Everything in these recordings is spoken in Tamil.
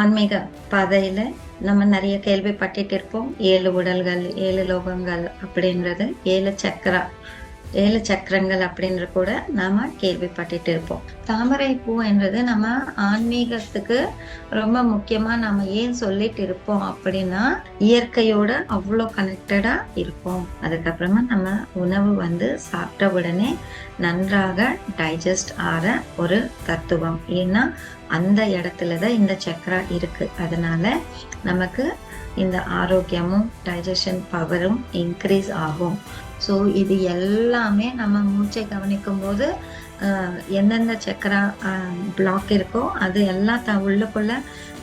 ஆன்மீக பாதையில நம்ம நிறைய கேள்விப்பட்டுட்டு இருப்போம். ஏழு உடல்கள் ஏழு லோகங்கள் அப்படின்றது. ஏழு சக்கரா. ஏழு சக்கரங்கள் அப்படின்ற கூட நாம கேள்விப்பட்டுட்டு இருப்போம் தாமரை பூ என்றது நம்ம ஆன்மீகத்துக்கு ரொம்ப முக்கியமா நம்ம ஏன் சொல்லிட்டு இருப்போம் அப்படின்னா இயற்கையோட அவ்வளோ கனெக்டடா இருப்போம். அதுக்கப்புறமா நம்ம உணவு வந்து சாப்பிட்ட உடனே நன்றாக டைஜஸ்ட் ஆற ஒரு தத்துவம். ஏன்னா அந்த இடத்துல தான் இந்த சக்கரா இருக்கு. அதனால நமக்கு இந்த ஆரோக்கியமும் டைஜஷன் பவரும் இன்க்ரீஸ் ஆகும். ஸோ இது எல்லாமே நம்ம மூச்சை கவனிக்கும் போது எந்தெந்த சக்கரா பிளாக் இருக்கோ அது எல்லாம் த உள்ளுக்குள்ள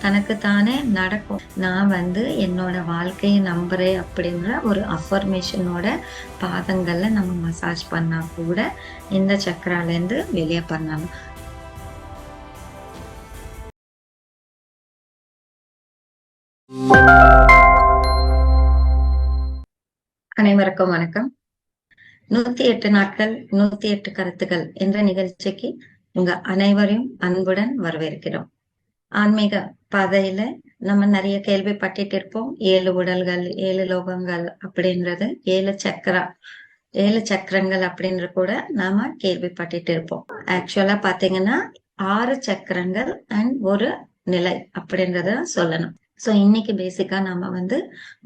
தனக்கு தானே நடக்கும். நான் வந்து என்னோட வாழ்க்கையை நம்புறேன் அப்படின்ற ஒரு அஃபர்மேஷனோட பாதங்கள்ல நம்ம மசாஜ் பண்ணா கூட இந்த சக்கராலேருந்து வெளியே பண்ணலாம். அனைவருக்கும் வணக்கம். நூத்தி எட்டு நாட்கள் நூத்தி எட்டு கருத்துக்கள் என்ற நிகழ்ச்சிக்கு உங்க அனைவரையும் அன்புடன் வரவேற்கிறோம். ஆன்மீக பாதையில நம்ம நிறைய கேள்விப்பட்டுட்டு இருப்போம். ஏழு உடல்கள் ஏழு லோகங்கள் அப்படின்றது ஏழு சக்கரா ஏழு சக்கரங்கள் அப்படின்ற கூட நாம கேள்விப்பட்டுட்டு இருப்போம். ஆக்சுவலா பாத்தீங்கன்னா ஆறு சக்கரங்கள் அண்ட் ஒரு நிலை அப்படின்றத சொல்லணும். ஸோ இன்னைக்கு பேசிக்கா நம்ம வந்து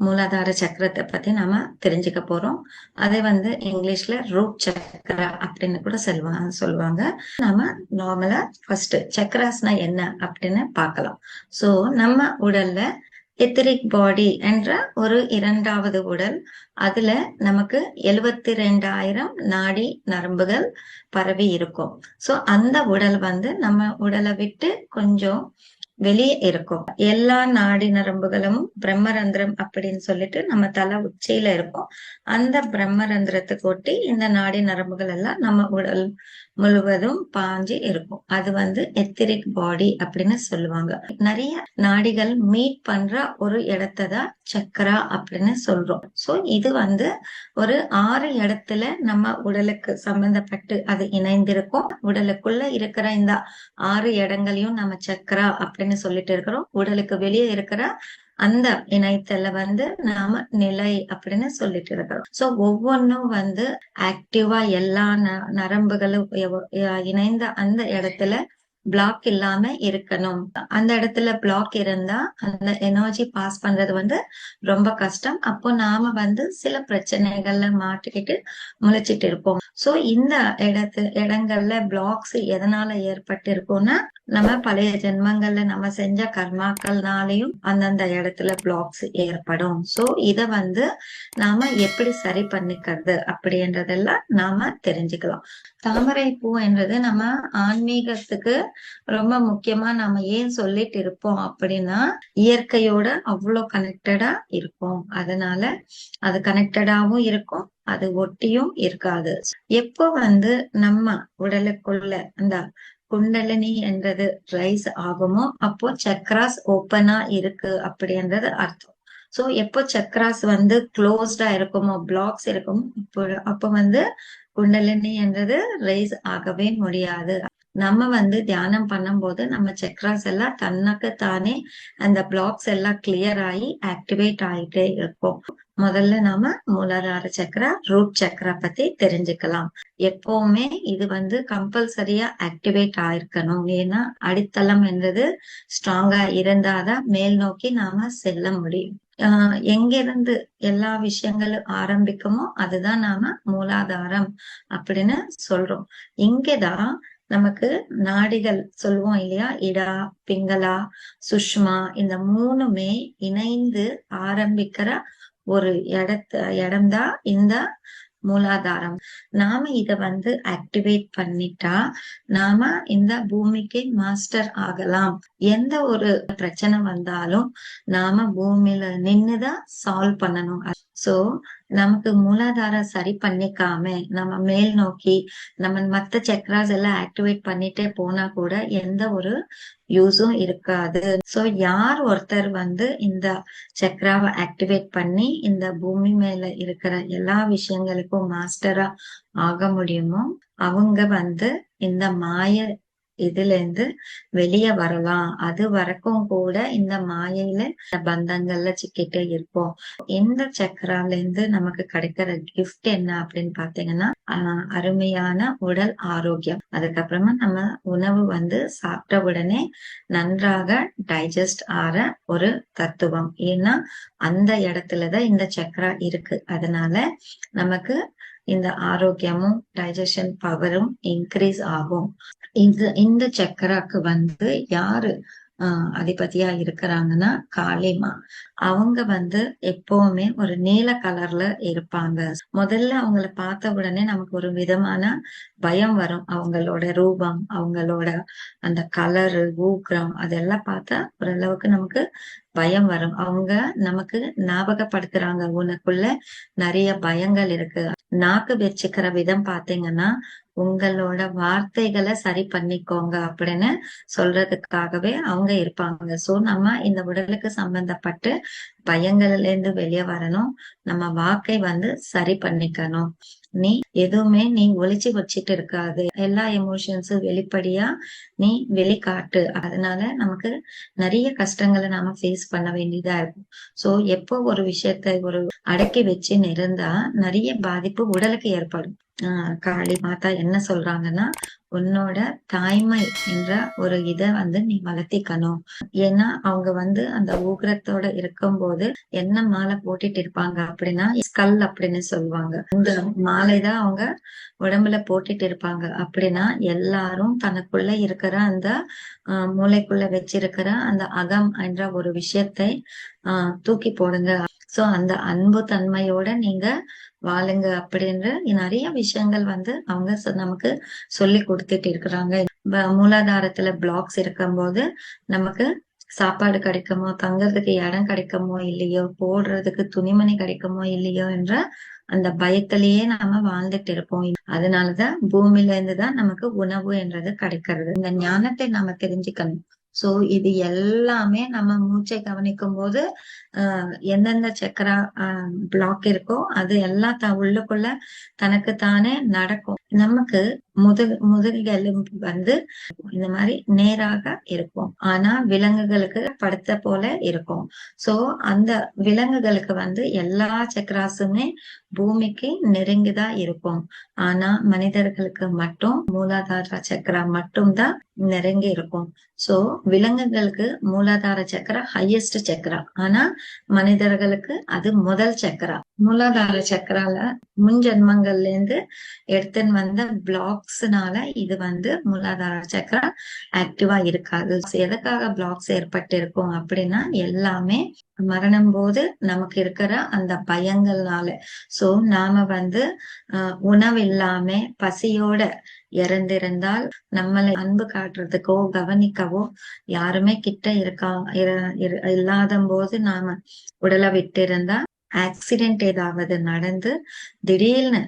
மூலாதார சக்கரத்தை பத்தி நாம தெரிஞ்சுக்க போறோம். அதை வந்து இங்கிலீஷ்ல ரூட் சக்கரா அப்படின்னு கூட சொல்லுவாங்க சொல்லுவாங்க. நாம நார்மலா ஃபர்ஸ்ட் சக்கராஸ்னா என்ன அப்படின்னு பார்க்கலாம். ஸோ நம்ம உடல்ல எத்திரிக் பாடி என்ற ஒரு இரண்டாவது உடல் அதுல நமக்கு எழுவத்தி ரெண்டாயிரம் நாடி நரம்புகள் பரவி இருக்கும். சோ அந்த உடல் வந்து நம்ம உடலை விட்டு கொஞ்சம் வெளியே இருக்கும். எல்லா நாடி நரம்புகளும் பிரம்மரந்திரம் அப்படின்னு சொல்லிட்டு நம்ம தலை உச்சியில இருக்கும். அந்த பிரம்மரந்திரத்துக்கு ஒட்டி இந்த நாடி நரம்புகள் எல்லாம் நம்ம உடல் முழுவதும் பாஞ்சு இருக்கும். அது வந்து எத்திரிக் பாடி அப்படின்னு சொல்லுவாங்க. நிறைய நாடிகள் மீட் பண்ற ஒரு இடத்த தான் சக்கரா அப்படின்னு சொல்றோம். சோ இது வந்து ஒரு ஆறு இடத்துல நம்ம உடலுக்கு சம்பந்தப்பட்டு அது இணைந்திருக்கும். உடலுக்குள்ள இருக்கிற இந்த ஆறு இடங்களையும் நம்ம சக்கரா அப்படின்னு சொல்லிட்டு இருக்கிறோம். உடலுக்கு வெளியே இருக்கிற அந்த இணையத்துல வந்து நாம நிலை அப்படின்னு சொல்லிட்டு இருக்கிறோம். சோ ஒவ்வொன்றும் வந்து ஆக்டிவா எல்லா நரம்புகளும் இணைந்த அந்த இடத்துல பிளாக் இல்லாம இருக்கணும். அந்த இடத்துல பிளாக் இருந்தா அந்த எனர்ஜி பாஸ் பண்றது வந்து ரொம்ப கஷ்டம். அப்போ நாம வந்து சில பிரச்சனைகள்ல மாட்டிக்கிட்டு முளைச்சிட்டு இருப்போம். சோ இந்த இடத்து இடங்கள்ல பிளாக்ஸ் எதனால ஏற்பட்டு இருக்கும்னா நம்ம பழைய ஜென்மங்கள்ல நம்ம செஞ்ச கர்மாக்கள்னாலையும் அந்தந்த இடத்துல பிளாக்ஸ் ஏற்படும். சோ இத வந்து நாம எப்படி சரி பண்ணிக்கிறது அப்படின்றதெல்லாம் நாம தெரிஞ்சுக்கலாம். தாமரை பூ என்றது நம்ம ஆன்மீகத்துக்கு ரொம்ப முக்கியமா நாம ஏன் சொல்லிட்டு இருப்போம் அப்படின்னா இயற்கையோட அவ்வளோ கனெக்டடா இருக்கும் அதனால அது கனெக்டடாவும் இருக்கும் அது ஒட்டியும் இருக்காது. எப்போ வந்து நம்ம உடலுக்குள்ள அந்த குண்டலினி என்றது ரைஸ் ஆகுமோ? அப்போ சக்ராஸ் ஓப்பனா இருக்கு அப்படின்றது அர்த்தம். சோ எப்போ சக்ராஸ் வந்து க்ளோஸ்டா இருக்குமோ பிளாக்ஸ் இருக்குமோ இப்போ அப்போ வந்து குண்டலினி என்றது ரைஸ் ஆகவே முடியாது. நம்ம வந்து தியானம் பண்ணும்போது நம்ம சக்ராஸ் எல்லாம் தன்னக்கு தானே அந்த பிளாக்ஸ் எல்லாம் கிளியர் ஆகி ஆக்டிவேட் ஆகிட்டே இருக்கும். முதல்ல நாம மூலாதார சக்கரா ரூட் சக்கரா பத்தி தெரிஞ்சுக்கலாம். எப்பவுமே இது வந்து கம்பல்சரியா ஆக்டிவேட் ஆயிருக்கணும். ஏன்னா அடித்தளம் என்றது ஸ்ட்ராங்கா இருந்தாதான் மேல் நோக்கி நாம செல்ல முடியும். ஆஹ் எங்கிருந்து எல்லா விஷயங்களும் ஆரம்பிக்குமோ அதுதான் நாம மூலாதாரம் அப்படின்னு சொல்றோம். இங்கதான் நமக்கு நாடிகள் சொல்லுவோம் இல்லையா? இடா பிங்களா சுஷ்மா இந்த மூணுமே இணைந்து ஆரம்பிக்கிற ஒரு இடத்த இடம்தான் இந்த மூலாதாரம். நாம இத வந்து ஆக்டிவேட் பண்ணிட்டா நாம இந்த பூமிக்கு மாஸ்டர் ஆகலாம். எந்த ஒரு பிரச்சனை வந்தாலும் நாம பூமியில நின்னுதான் சால்வ் பண்ணணும். சோ நமக்கு மூலாதாரம் சரி பண்ணிக்காம நம்ம மேல் நோக்கி நம்ம மத்த சக்கராஸ் எல்லாம் ஆக்டிவேட் பண்ணிட்டே போனா கூட எந்த ஒரு யூஸும் இருக்காது. சோ யார் ஒருத்தர் வந்து இந்த சக்கராவை ஆக்டிவேட் பண்ணி இந்த பூமி மேல இருக்கிற எல்லா விஷயங்களுக்கும் மாஸ்டரா ஆக முடியுமோ அவங்க வந்து இந்த மாய இதுல இருந்து வெளியே வரலாம். அது வரைக்கும் கூட இந்த மாயையில பந்தங்கள்ல சிக்கிட்டே இருப்போம். இந்த சக்கரால இருந்து நமக்கு கிடைக்கிற கிஃப்ட் என்ன அப்படின்னு பாத்தீங்கன்னா அருமையான உடல் ஆரோக்கியம். அதுக்கப்புறமா நம்ம உணவு வந்து சாப்பிட்ட உடனே நன்றாக டைஜஸ்ட் ஆற ஒரு தத்துவம். ஏன்னா அந்த இடத்துலதான் இந்த சக்கரா இருக்கு. அதனால நமக்கு இந்த ஆரோக்கியமும் டைஜஷன் பவரும் இன்க்ரீஸ் ஆகும். இந்த இந்த சக்கராக்கு வந்து யாரு ஆஹ் அதிபதியா இருக்கிறாங்கன்னா காளிமா. அவங்க வந்து எப்பவுமே ஒரு நீல கலர்ல இருப்பாங்க. முதல்ல அவங்கள பார்த்த உடனே நமக்கு ஒரு விதமான பயம் வரும். அவங்களோட ரூபம் அவங்களோட அந்த கலரு ஊக்ரம் அதெல்லாம் பார்த்தா ஓரளவுக்கு நமக்கு பயம் வரும். அவங்க நமக்கு ஞாபகப்படுத்துறாங்க. உனக்குள்ள நிறைய பயங்கள் இருக்கு. நாக்கு வச்சுக்கிற விதம் பாத்தீங்கன்னா உங்களோட வார்த்தைகளை சரி பண்ணிக்கோங்க அப்படின்னு சொல்றதுக்காகவே அவங்க இருப்பாங்க. சோ நம்ம இந்த உடலுக்கு சம்பந்தப்பட்டு பயங்கள்ல இருந்து வெளியே வரணும். நம்ம வாக்கை வந்து சரி பண்ணிக்கணும். நீ எதுவுமே நீ ஒளிச்சு வச்சிட்டு இருக்காது. எல்லா எமோஷன்ஸும் வெளிப்படையா நீ வெளிக்காட்டு. அதனால நமக்கு நிறைய கஷ்டங்களை நாம ஃபேஸ் பண்ண வேண்டியதா இருக்கும். சோ எப்போ ஒரு விஷயத்த ஒரு அடக்கி வச்சு இருந்தா நிறைய பாதிப்பு உடலுக்கு ஏற்படும். ஆஹ் காளி மாதா என்ன சொல்றாங்கன்னா உன்னோட தாய்மை என்ற ஒரு இதை வந்து நீ வளர்த்திக்கணும். ஏன்னா அவங்க வந்து அந்த ஊகரத்தோட இருக்கும்போது என்ன மாலை போட்டுட்டு இருப்பாங்க அப்படின்னா ஸ்கல் அப்படின்னு சொல்லுவாங்க. இந்த மாலைதான் அவங்க உடம்புல போட்டுட்டு இருப்பாங்க. அப்படின்னா எல்லாரும் தனக்குள்ள இருக்கிற அந்த மூளைக்குள்ள வச்சிருக்கிற அந்த அகம் என்ற ஒரு விஷயத்தை ஆஹ் தூக்கி போடுங்க. சோ அந்த அன்பு தன்மையோட நீங்க வாழுங்க அப்படின்ற நிறைய விஷயங்கள் வந்து அவங்க நமக்கு சொல்லி கொடுத்துட்டு இருக்கிறாங்க. மூலாதாரத்துல பிளாக்ஸ் இருக்கும்போது நமக்கு சாப்பாடு கிடைக்குமோ தங்கறதுக்கு இடம் கிடைக்குமோ இல்லையோ போடுறதுக்கு துணிமணி கிடைக்குமோ இல்லையோ என்ற அந்த பயத்திலேயே நாம வாழ்ந்துட்டு இருப்போம். அதனாலதான் பூமியில இருந்துதான் நமக்கு உணவு என்றது கிடைக்கிறது. இந்த ஞானத்தை நாம தெரிஞ்சுக்கணும். சோ இது எல்லாமே நம்ம மூச்சை கவனிக்கும் போது ஆஹ் எந்தெந்த சக்கரா பிளாக் இருக்கோ அது எல்லாம் த உள்ளுக்குள்ள தனக்கு தானே நடக்கும். நமக்கு முதுகு முதுகெலும்பு வந்து இந்த மாதிரி நேராக இருக்கும். ஆனா விலங்குகளுக்கு படுத்த போல இருக்கும். சோ அந்த விலங்குகளுக்கு வந்து எல்லா சக்கராசுமே பூமிக்கு நெருங்கிதான் இருக்கும். ஆனா மனிதர்களுக்கு மட்டும் மூலாதார சக்கரா மட்டும்தான் நெருங்கி இருக்கும். சோ விலங்குகளுக்கு மூலாதார சக்கரா ஹையஸ்ட் சக்கரா ஆனா மனிதர்களுக்கு அது முதல் சக்கரா மூலாதார சக்கரால முன் ஜென்மங்கள்ல இருந்து எடுத்துன்னு வந்த பிளாக்ஸ்னால இது வந்து மூலாதார சக்கரம் ஆக்டிவா இருக்காது. எதுக்காக பிளாக்ஸ் ஏற்பட்டு இருக்கும் அப்படின்னா எல்லாமே மரணம் போது நமக்கு இருக்கிற அந்த பயங்கள்னால. சோ நாம வந்து உணவு இல்லாம பசியோட இறந்திருந்தால் நம்மளை அன்பு காட்டுறதுக்கோ கவனிக்கவோ யாருமே கிட்ட இருக்கா இல்லாத போது நாம உடலை விட்டு இருந்தா ஆக்சிடென்ட் ஏதாவது நடந்து திடீர்னு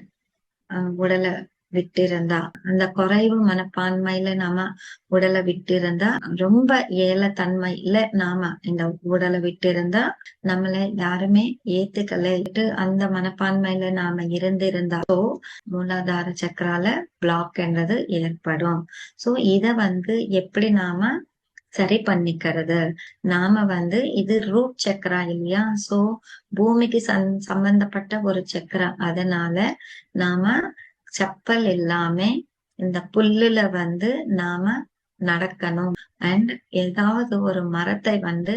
உடலை விட்டு இருந்தா அந்த குறைவு மனப்பான்மையில நாம உடலை விட்டு இருந்தா ரொம்ப ஏலத்தன்மையில நாம இந்த உடலை விட்டு இருந்தா நம்மள யாருமே ஏத்துக்கல. அந்த மனப்பான்மையில நாம இருந்திருந்தாலோ மூலாதார சக்கரால பிளாக் என்றது ஏற்படும். சோ இத வந்து எப்படி நாம சரி பண்ணிக்கிறது? நாம வந்து இது ரூட் சக்கரா இல்லையா? சோ பூமிக்கு சம்பந்தப்பட்ட ஒரு சக்கரா. அதனால நாம செப்பல் இல்லாம இந்த புல்லுல வந்து நாம நடக்கணும். அண்ட் ஏதாவது ஒரு மரத்தை வந்து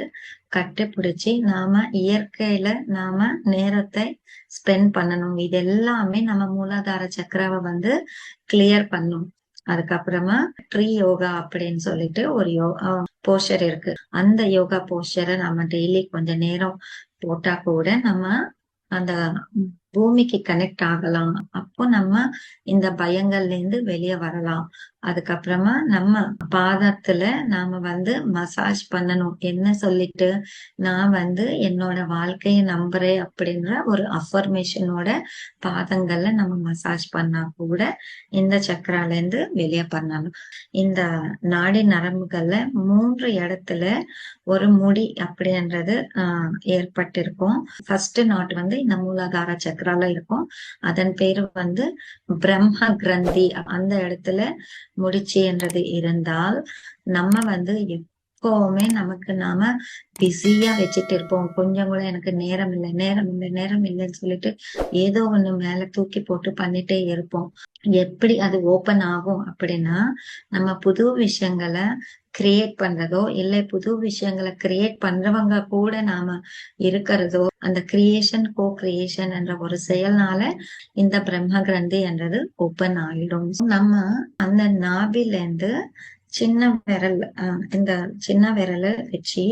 கட்டுப்பிடிச்சு நாம இயற்கையில நாம நேரத்தை ஸ்பெண்ட் பண்ணணும். இது எல்லாமே நம்ம மூலாதார சக்கராவை வந்து கிளியர் பண்ணும். அதுக்கப்புறமா ட்ரீ யோகா அப்படின்னு சொல்லிட்டு ஒரு யோகா போஸ்டர் இருக்கு. அந்த யோகா போஸ்டரை நம்ம டெய்லி கொஞ்ச நேரம் போட்டா கூட நம்ம அந்த பூமிக்கு கனெக்ட் ஆகலாம். அப்போ நம்ம இந்த பயங்கள்ல இருந்து வெளியே வரலாம். அதுக்கப்புறமா நம்ம பாதத்துல நாம வந்து மசாஜ் பண்ணணும். என்ன சொல்லிட்டு நான் வந்து என்னோட வாழ்க்கையை நம்புறேன் அப்படின்ற ஒரு அஃபர்மேஷனோட பாதங்கள்ல நம்ம மசாஜ் பண்ணா கூட இந்த சக்கரால இருந்து வெளியே பண்ணணும் இந்த நாடி நரம்புகள்ல மூன்று இடத்துல ஒரு முடி அப்படின்றது ஆஹ் ஏற்பட்டிருக்கும். ஃபர்ஸ்ட் நாட் வந்து இந்த மூலாதார சக்கரால இருக்கும். அதன் பேரு வந்து பிரம்ம கிரந்தி. அந்த இடத்துல முடிச்சு என்றது இருந்தால் நம்ம வந்து எப்பவுமே நமக்கு நாம பிஸியா வச்சுட்டு இருப்போம். கொஞ்சம் கூட எனக்கு நேரம் இல்லை நேரம் இல்லை நேரம் இல்லைன்னு சொல்லிட்டு ஏதோ ஒண்ணு மேல தூக்கி போட்டு பண்ணிட்டே இருப்போம். எப்படி அது ஓபன் ஆகும் அப்படின்னா நம்ம புது விஷயங்களை கிரியேட் பண்றதோ இல்லை புது விஷயங்களை கிரியேட் பண்றவங்க கூட நாம இருக்கிறதோ அந்த கிரியேஷன் கோ கிரியேஷன் என்ற ஒரு செயல்னால இந்த பிரம்ம கிரந்தி என்றது ஓப்பன் ஆயிடும். நம்ம அந்த நாபில இருந்து சின்ன விரல் இந்த சின்ன விரல வச்சு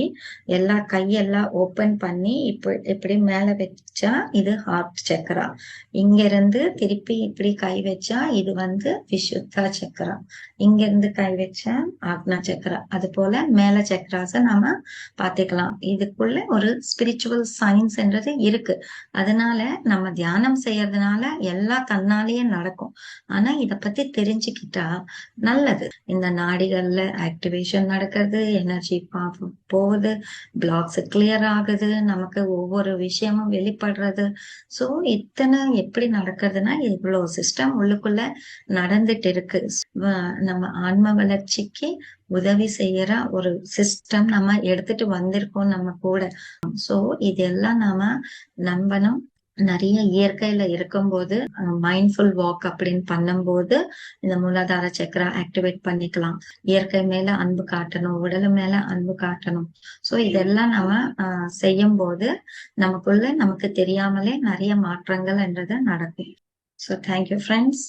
எல்லா கையெல்லாம் ஓபன் பண்ணி இப்ப இப்படி மேல வச்சா இது ஹார்ட் சக்கரா. இங்க இருந்து திருப்பி இப்படி கை வச்சா இது வந்து விஷுத்தா சக்கரா. இங்க இருந்து கை வச்சா ஆக்னா சக்கரா. அது போல மேல சக்கராஸ நாம பாத்துக்கலாம் இதுக்குள்ள ஒரு ஸ்பிரிச்சுவல் சயின்ஸ்ன்றது இருக்கு. அதனால நம்ம தியானம் செய்யறதுனால எல்லாம் தன்னாலேயே நடக்கும். ஆனா இத பத்தி தெரிஞ்சுக்கிட்டா நல்லது. இந்த நாடி நாடிகள்ல ஆக்டிவேஷன் நடக்கிறது எனர்ஜி போகுது பிளாக்ஸ் கிளியர் ஆகுது நமக்கு ஒவ்வொரு விஷயமும் வெளிப்படுறது. ஸோ இத்தனை எப்படி நடக்குதுன்னா இவ்வளவு சிஸ்டம் உள்ளுக்குள்ள நடந்துட்டு இருக்கு. நம்ம ஆன்ம வளர்ச்சிக்கு உதவி செய்யற ஒரு சிஸ்டம் நம்ம எடுத்துட்டு வந்திருக்கோம் நம்ம கூட. சோ இதெல்லாம் நாம நம்பணும். நிறைய இயற்கையில இருக்கும்போது மைண்ட்ஃபுல் வாக் அப்படின்னு பண்ணும்போது இந்த மூலாதார சக்கரா ஆக்டிவேட் பண்ணிக்கலாம். இயற்கை மேல அன்பு காட்டணும் உடல் மேல அன்பு காட்டணும். சோ இதெல்லாம் நம்ம செய்யும் போது நமக்குள்ள நமக்கு தெரியாமலே நிறைய மாற்றங்கள் என்றது நடக்கும். So thank you friends